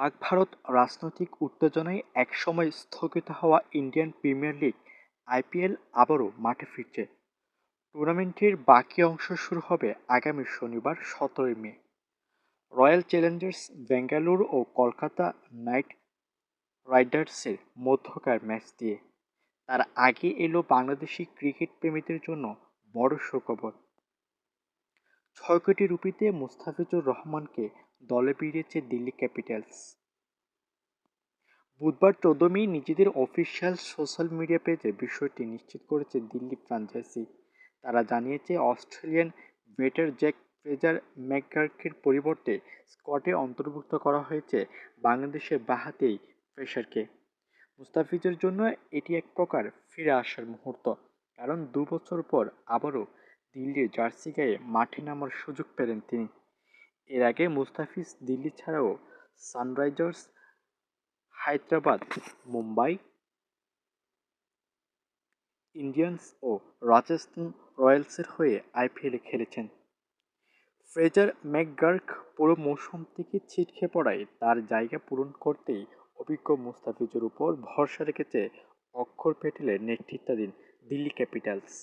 পাক ভারত রাজনৈতিক উত্তেজনায় একসময় স্থগিত হওয়া ইন্ডিয়ান প্রিমিয়ার লিগ আইপিএল আবারও মাঠে ফিরছে। টুর্নামেন্টের বাকি অংশ শুরু হবে আগামী শনিবার, সতেরোই মে। রয়্যাল চ্যালেঞ্জার্স বেঙ্গালুরু ও কলকাতা নাইট রাইডার্সের মধ্যকার ম্যাচ দিয়ে। তার আগে এলো বাংলাদেশি ক্রিকেট প্রেমীদের জন্য বড় সুখবর। ছয় কোটি রুপিতে মুস্তাফিজুর রহমানকে দলে ফিরিয়েছে দিল্লি ক্যাপিটালস। বুধবার চোদ্দ মে নিজেদের অফিসিয়াল সোশ্যাল মিডিয়া পেজে বিষয়টি নিশ্চিত করেছে দিল্লি ফ্রাঞ্চাইজি। তারা জানিয়েছে, অস্ট্রেলিয়ান ভেটার জ্যাক ফ্রেজার ম্যাকগার্কের পরিবর্তে স্কটে অন্তর্ভুক্ত করা হয়েছে বাংলাদেশের বাহাতেই ফ্রেশারকে মুস্তাফিজের জন্য এটি এক প্রকার ফিরে আসার মুহূর্ত, কারণ দু বছর পর আবারও দিল্লির জার্সি গায়ে মাঠে নামার সুযোগ পেলেন তিনি। এর আগে মুস্তাফিজ দিল্লি ছাড়াও সানরাইজার্স, হায়দ্রাবাদ, মুম্বাই, ইন্ডিয়ান্স ও রাজস্থান রয়্যালসের হয়ে আইপিএলে খেলেছেন। ফ্রেজার ম্যাকগার্ক পুরো মৌসুম থেকে ছিটকে পড়ায় তার জায়গা পূরণ করতেই অভিজ্ঞ মুস্তাফিজের উপর ভরসা রেখেছে অক্ষর প্যাটেলের নেতৃত্বাধীন দিল্লি ক্যাপিটালস।